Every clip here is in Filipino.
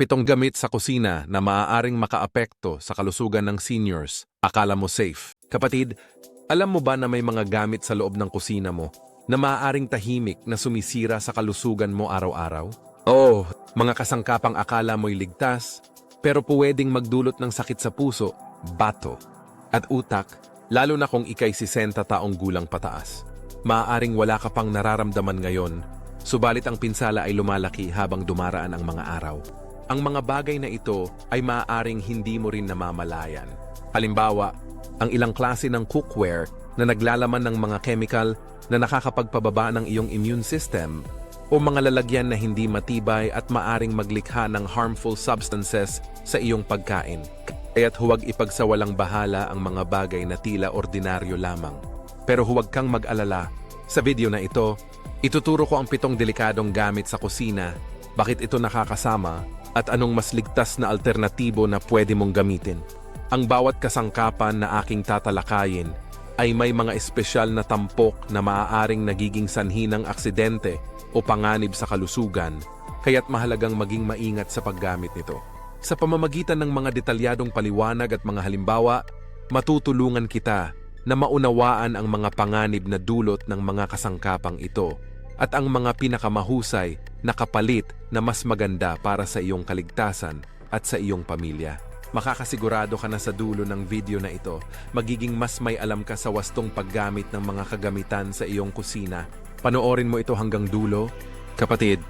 Pitong gamit sa kusina na maaaring makaapekto sa kalusugan ng seniors. Akala mo safe. Kapatid, alam mo ba na may mga gamit sa loob ng kusina mo na maaaring tahimik na sumisira sa kalusugan mo araw-araw? Oo, mga kasangkapang akala mo'y ligtas, pero pwedeng magdulot ng sakit sa puso, bato, at utak, lalo na kung ikay 60 taong gulang pataas. Maaaring wala ka pang nararamdaman ngayon, subalit ang pinsala ay lumalaki habang dumaraan ang mga araw. Ang mga bagay na ito ay maaaring hindi mo rin namamalayan. Halimbawa, ang ilang klase ng cookware na naglalaman ng mga chemical na nakakapagpababa ng iyong immune system o mga lalagyan na hindi matibay at maaring maglikha ng harmful substances sa iyong pagkain. Kaya't huwag ipagsawalang bahala ang mga bagay na tila ordinaryo lamang. Pero huwag kang mag-alala. Sa video na ito, ituturo ko ang pitong delikadong gamit sa kusina, bakit ito nakakasama, at anong mas ligtas na alternatibo na pwede mong gamitin. Ang bawat kasangkapan na aking tatalakayin ay may mga espesyal na tampok na maaaring nagiging sanhi ng aksidente o panganib sa kalusugan, kaya't mahalagang maging maingat sa paggamit nito. Sa pamamagitan ng mga detalyadong paliwanag at mga halimbawa, matutulungan kita na maunawaan ang mga panganib na dulot ng mga kasangkapang ito at ang mga pinakamahusay na kapalit na mas maganda para sa iyong kaligtasan at sa iyong pamilya. Makakasigurado ka na sa dulo ng video na ito, magiging mas may alam ka sa wastong paggamit ng mga kagamitan sa iyong kusina. Panoorin mo ito hanggang dulo. Kapatid,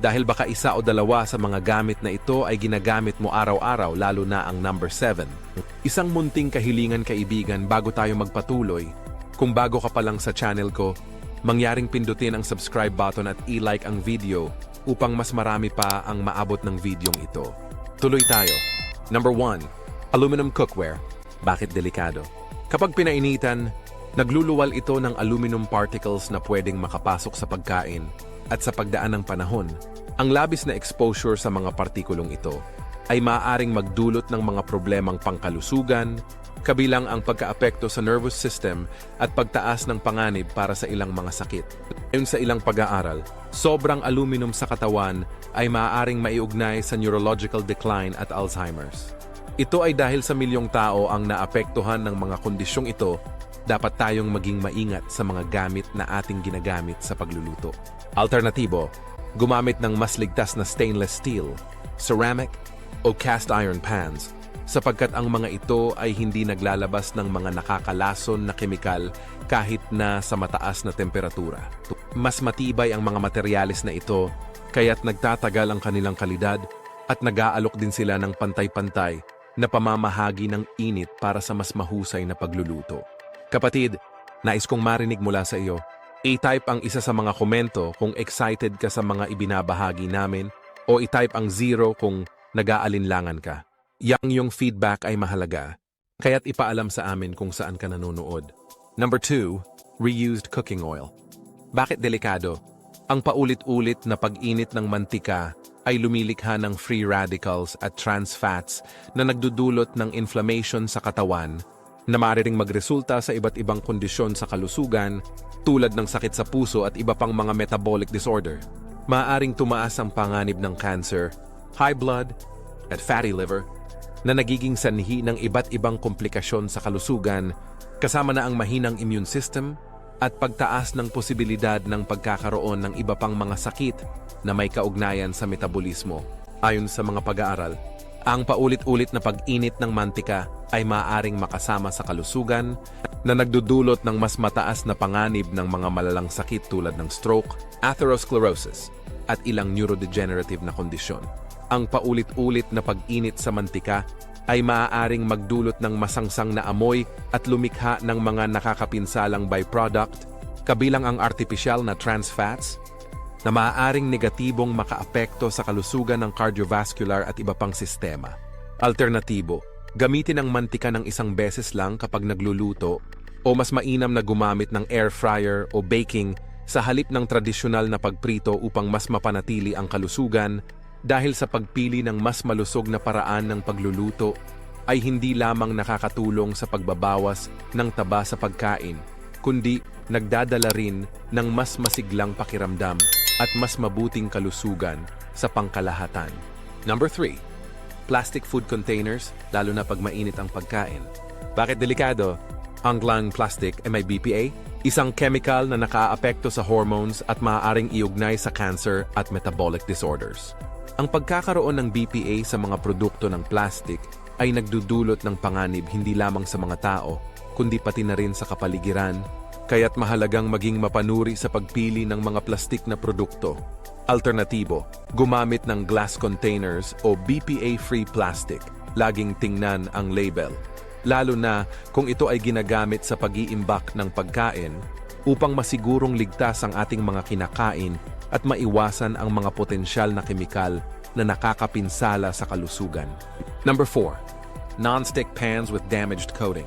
dahil baka isa o dalawa sa mga gamit na ito ay ginagamit mo araw-araw lalo na ang number 7. Isang munting kahilingan kaibigan bago tayo magpatuloy. Kung bago ka pa lang sa channel ko, mangyaring pindutin ang subscribe button at i-like ang video upang mas marami pa ang maabot ng videong ito. Tuloy tayo. Number 1. Aluminum cookware. Bakit delikado? Kapag pinainitan, nagluluwal ito ng aluminum particles na pwedeng makapasok sa pagkain at sa pagdaan ng panahon, ang labis na exposure sa mga partikulong ito ay maaaring magdulot ng mga problemang pangkalusugan, kabilang ang pagkaapekto sa nervous system at pagtaas ng panganib para sa ilang mga sakit. Ayon sa ilang pag-aaral, sobrang aluminum sa katawan ay maaaring maiugnay sa neurological decline at Alzheimer's. Ito ay dahil sa milyong tao ang naapektuhan ng mga kondisyong ito, dapat tayong maging maingat sa mga gamit na ating ginagamit sa pagluluto. Alternatibo, gumamit ng mas ligtas na stainless steel, ceramic, o cast iron pans sapagkat ang mga ito ay hindi naglalabas ng mga nakakalason na kemikal kahit na sa mataas na temperatura. Mas matibay ang mga materyales na ito kaya't nagtatagal ang kanilang kalidad at nag-aalok din sila ng pantay-pantay na pamamahagi ng init para sa mas mahusay na pagluluto. Kapatid, nais kong marinig mula sa iyo. I-type ang isa sa mga komento kung excited ka sa mga ibinabahagi namin o i-type ang zero kung nag-aalinlangan ka. Yang yung feedback ay mahalaga, kaya't ipaalam sa amin kung saan ka nanonood. Number 2, reused cooking oil. Bakit delikado? Ang paulit-ulit na pag-init ng mantika ay lumilikha ng free radicals at trans fats na nagdudulot ng inflammation sa katawan na maaaring magresulta sa iba't ibang kondisyon sa kalusugan tulad ng sakit sa puso at iba pang mga metabolic disorder. Maaaring tumaas ang panganib ng cancer, high blood, at fatty liver na nagiging sanhi ng iba't ibang komplikasyon sa kalusugan kasama na ang mahinang immune system at pagtaas ng posibilidad ng pagkakaroon ng iba pang mga sakit na may kaugnayan sa metabolismo. Ayon sa mga pag-aaral, ang paulit-ulit na pag-init ng mantika ay maaaring makasama sa kalusugan na nagdudulot ng mas mataas na panganib ng mga malalang sakit tulad ng stroke, atherosclerosis, at ilang neurodegenerative na kondisyon. Ang paulit-ulit na pag-init sa mantika ay maaaring magdulot ng masangsang na amoy at lumikha ng mga nakakapinsalang byproduct, kabilang ang artificial na trans fats, na maaaring negatibong makaapekto sa kalusugan ng cardiovascular at iba pang sistema. Alternatibo, gamitin ang mantika ng isang beses lang kapag nagluluto o mas mainam na gumamit ng air fryer o baking sa halip ng tradisyonal na pagprito upang mas mapanatili ang kalusugan dahil sa pagpili ng mas malusog na paraan ng pagluluto ay hindi lamang nakakatulong sa pagbabawas ng taba sa pagkain, kundi nagdadala rin ng mas masiglang pakiramdam at mas mabuting kalusugan sa pangkalahatan. Number 3. Plastic food containers, lalo na pag mainit ang pagkain. Bakit delikado? Ang lang plastic ay may BPA, isang chemical na nakaaapekto sa hormones at maaaring iugnay sa cancer at metabolic disorders. Ang pagkakaroon ng BPA sa mga produkto ng plastic ay nagdudulot ng panganib hindi lamang sa mga tao, kundi pati na rin sa kapaligiran, kaya't mahalagang maging mapanuri sa pagpili ng mga plastik na produkto. Alternatibo, gumamit ng glass containers o BPA-free plastic. Laging tingnan ang label. Lalo na kung ito ay ginagamit sa pag-iimbak ng pagkain upang masigurong ligtas ang ating mga kinakain at maiwasan ang mga potensyal na kemikal na nakakapinsala sa kalusugan. Number 4. Non-stick pans with damaged coating.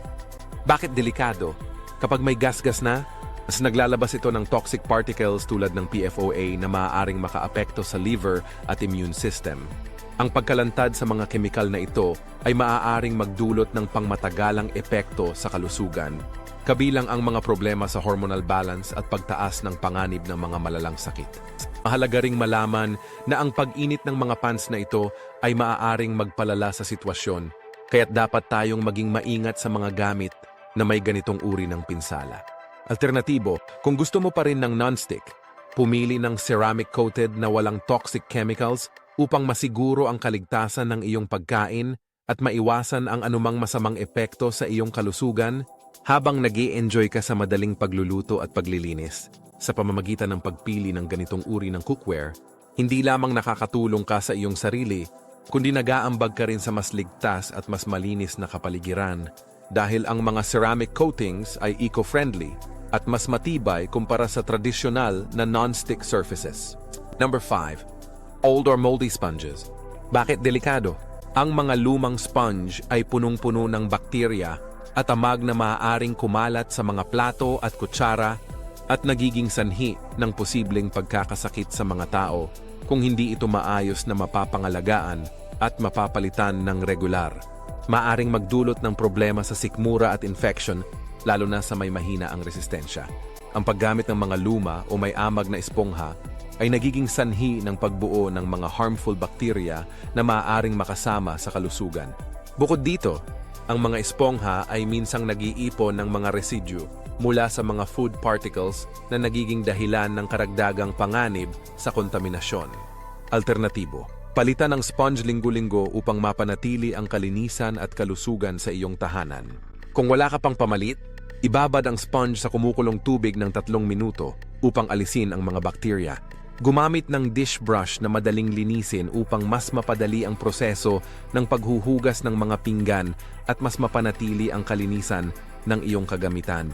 Bakit delikado? Kapag may gasgas na, mas naglalabas ito ng toxic particles tulad ng PFOA na maaaring makaapekto sa liver at immune system. Ang pagkalantad sa mga kemikal na ito ay maaaring magdulot ng pangmatagalang epekto sa kalusugan, kabilang ang mga problema sa hormonal balance at pagtaas ng panganib ng mga malalang sakit. Mahalaga ring malaman na ang pag-init ng mga pants na ito ay maaaring magpalala sa sitwasyon, kaya't dapat tayong maging maingat sa mga gamit na may ganitong uri ng pinsala. Alternatibo, kung gusto mo pa rin ng non-stick, pumili ng ceramic-coated na walang toxic chemicals upang masiguro ang kaligtasan ng iyong pagkain at maiwasan ang anumang masamang epekto sa iyong kalusugan habang nag enjoy ka sa madaling pagluluto at paglilinis. Sa pamamagitan ng pagpili ng ganitong uri ng cookware, hindi lamang nakakatulong ka sa iyong sarili, kundi nag-aambag ka rin sa mas ligtas at mas malinis na kapaligiran dahil ang mga ceramic coatings ay eco-friendly at mas matibay kumpara sa tradisyonal na non-stick surfaces. Number 5. Old or moldy sponges. Bakit delikado? Ang mga lumang sponge ay punong-puno ng bakterya at amag na maaaring kumalat sa mga plato at kutsara at nagiging sanhi ng posibleng pagkakasakit sa mga tao kung hindi ito maayos na mapapangalagaan at mapapalitan ng regular. Maaring magdulot ng problema sa sikmura at infection lalo na sa may mahina ang resistensya. Ang paggamit ng mga luma o may amag na espongha ay nagiging sanhi ng pagbuo ng mga harmful bacteria na maaaring makasama sa kalusugan. Bukod dito, ang mga espongha ay minsang nag-iipon ng mga residue mula sa mga food particles na nagiging dahilan ng karagdagang panganib sa kontaminasyon. Alternatibo, palitan ng sponge linggo-linggo upang mapanatili ang kalinisan at kalusugan sa iyong tahanan. Kung wala ka pang pamalit, ibabad ang sponge sa kumukulong tubig ng tatlong minuto upang alisin ang mga bakterya. Gumamit ng dish brush na madaling linisin upang mas mapadali ang proseso ng paghuhugas ng mga pinggan at mas mapanatili ang kalinisan ng iyong kagamitan.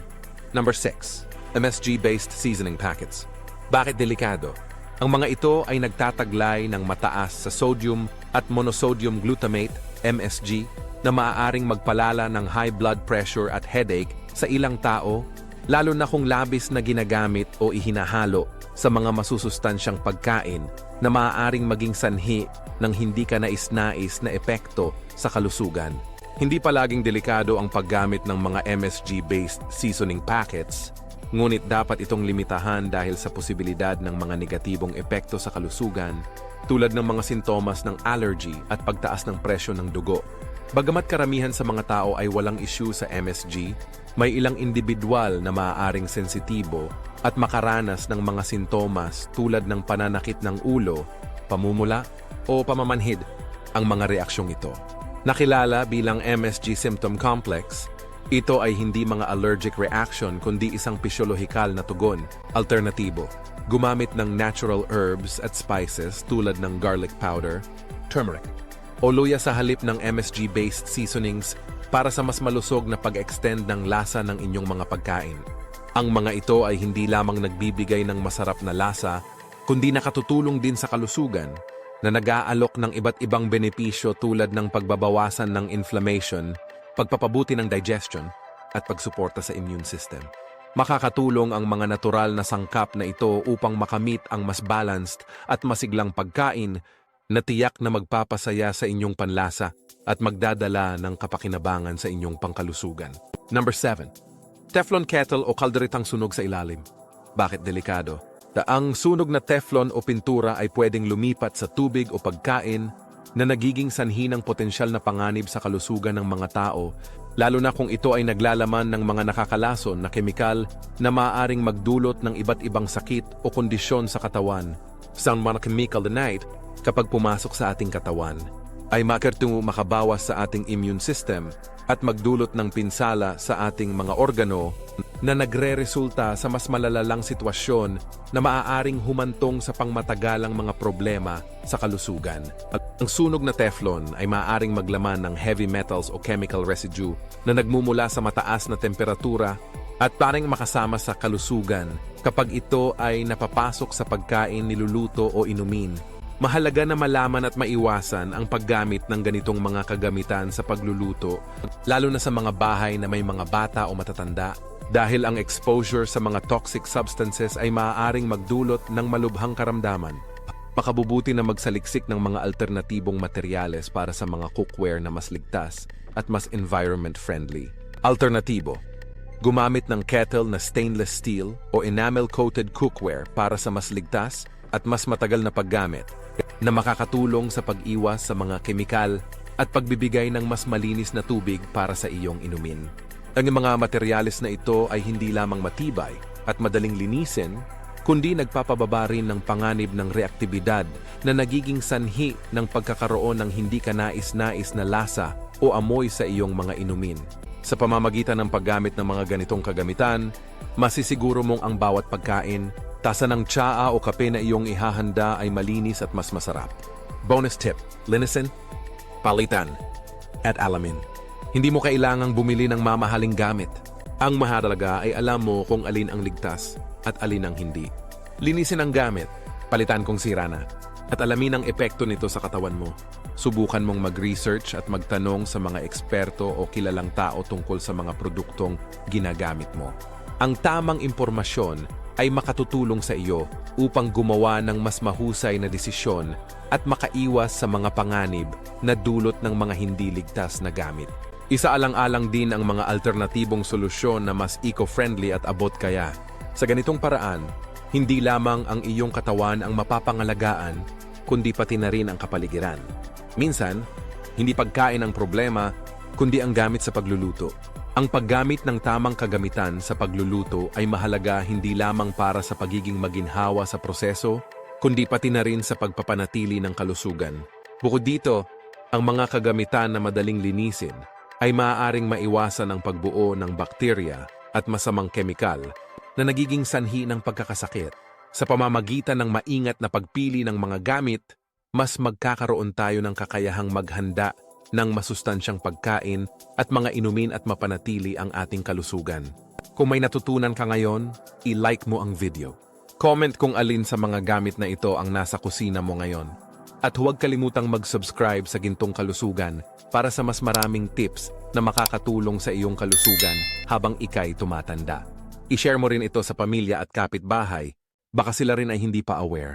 Number 6. MSG-based seasoning packets. Bakit delikado? Ang mga ito ay nagtataglay ng mataas sa sodium at monosodium glutamate, MSG, na maaaring magpalala ng high blood pressure at headache sa ilang tao, lalo na kung labis na ginagamit o ihinahalo sa mga masusustansyang pagkain na maaaring maging sanhi ng hindi ka nais-nais na epekto sa kalusugan. Hindi palaging delikado ang paggamit ng mga MSG-based seasoning packets, ngunit dapat itong limitahan dahil sa posibilidad ng mga negatibong epekto sa kalusugan tulad ng mga sintomas ng allergy at pagtaas ng presyo ng dugo. Bagamat karamihan sa mga tao ay walang issue sa MSG, may ilang individual na maaaring sensitibo at makaranas ng mga sintomas tulad ng pananakit ng ulo, pamumula o pamamanhid ang mga reaksyong ito. Nakilala bilang MSG symptom complex, ito ay hindi mga allergic reaction kundi isang pisyolohikal na tugon, alternatibo. Gumamit ng natural herbs at spices tulad ng garlic powder, turmeric, o luya sa halip ng MSG-based seasonings para sa mas malusog na pag-extend ng lasa ng inyong mga pagkain. Ang mga ito ay hindi lamang nagbibigay ng masarap na lasa, kundi nakatutulong din sa kalusugan na nag-aalok ng iba't ibang benepisyo tulad ng pagbabawasan ng inflammation, pagpapabuti ng digestion, at pagsuporta sa immune system. Makakatulong ang mga natural na sangkap na ito upang makamit ang mas balanced at masiglang pagkain na tiyak na magpapasaya sa inyong panlasa at magdadala ng kapakinabangan sa inyong pangkalusugan. Number 7. Teflon kettle o kalderitang sunog sa ilalim. Bakit delikado? Da ang sunog na teflon o pintura ay pwedeng lumipat sa tubig o pagkain na nagiging sanhi ng potensyal na panganib sa kalusugan ng mga tao, lalo na kung ito ay naglalaman ng mga nakakalason na kemikal na maaaring magdulot ng iba't ibang sakit o kondisyon sa katawan. Sa mga chemical night, kapag pumasok sa ating katawan, ay makartungo makabawas sa ating immune system at magdulot ng pinsala sa ating mga organo na nagre-resulta sa mas malalalang sitwasyon na maaaring humantong sa pangmatagalang mga problema sa kalusugan. Ang sunog na Teflon ay maaaring maglaman ng heavy metals o chemical residue na nagmumula sa mataas na temperatura at paring makasama sa kalusugan kapag ito ay napapasok sa pagkain, niluluto o inumin. Mahalaga na malaman at maiwasan ang paggamit ng ganitong mga kagamitan sa pagluluto, lalo na sa mga bahay na may mga bata o matatanda, dahil ang exposure sa mga toxic substances ay maaaring magdulot ng malubhang karamdaman. Makabubuti na magsaliksik ng mga alternatibong materyales para sa mga cookware na mas ligtas at mas environment-friendly. Alternatibo Gumamit ng kettle na stainless steel o enamel-coated cookware para sa mas ligtas at mas matagal na paggamit na makakatulong sa pag-iwas sa mga kemikal at pagbibigay ng mas malinis na tubig para sa iyong inumin. Ang mga materyales na ito ay hindi lamang matibay at madaling linisin, kundi nagpapababa rin ng panganib ng reaktibidad na nagiging sanhi ng pagkakaroon ng hindi kanais-nais na lasa o amoy sa iyong mga inumin. Sa pamamagitan ng paggamit ng mga ganitong kagamitan, masisiguro mong ang bawat pagkain, tasa ng tsaa o kape na iyong ihahanda ay malinis at mas masarap. Bonus tip, linisin, palitan, at alamin. Hindi mo kailangang bumili ng mamahaling gamit. Ang mahalaga ay alam mo kung alin ang ligtas at alin ang hindi. Linisin ang gamit, palitan kung sira na, at alamin ang epekto nito sa katawan mo. Subukan mong mag-research at magtanong sa mga eksperto o kilalang tao tungkol sa mga produktong ginagamit mo. Ang tamang impormasyon ay makatutulong sa iyo upang gumawa ng mas mahusay na desisyon at makaiwas sa mga panganib na dulot ng mga hindi ligtas na gamit. Isa alang-alang din ang mga alternatibong solusyon na mas eco-friendly at abot kaya. Sa ganitong paraan, hindi lamang ang iyong katawan ang mapapangalagaan, kundi pati na rin ang kapaligiran. Minsan, hindi pagkain ang problema, kundi ang gamit sa pagluluto. Ang paggamit ng tamang kagamitan sa pagluluto ay mahalaga hindi lamang para sa pagiging maginhawa sa proseso, kundi pati na rin sa pagpapanatili ng kalusugan. Bukod dito, ang mga kagamitan na madaling linisin ay maaaring maiwasan ang pagbuo ng bakterya at masamang kemikal na nagiging sanhi ng pagkakasakit. Sa pamamagitan ng maingat na pagpili ng mga gamit, mas magkakaroon tayo ng kakayahang maghanda ng masustansyang pagkain at mga inumin at mapanatili ang ating kalusugan. Kung may natutunan ka ngayon, i-like mo ang video. Comment kung alin sa mga gamit na ito ang nasa kusina mo ngayon. At huwag kalimutang mag-subscribe sa Gintong Kalusugan para sa mas maraming tips na makakatulong sa iyong kalusugan habang ikay tumatanda. I-share mo rin ito sa pamilya at kapitbahay, baka sila rin ay hindi pa aware.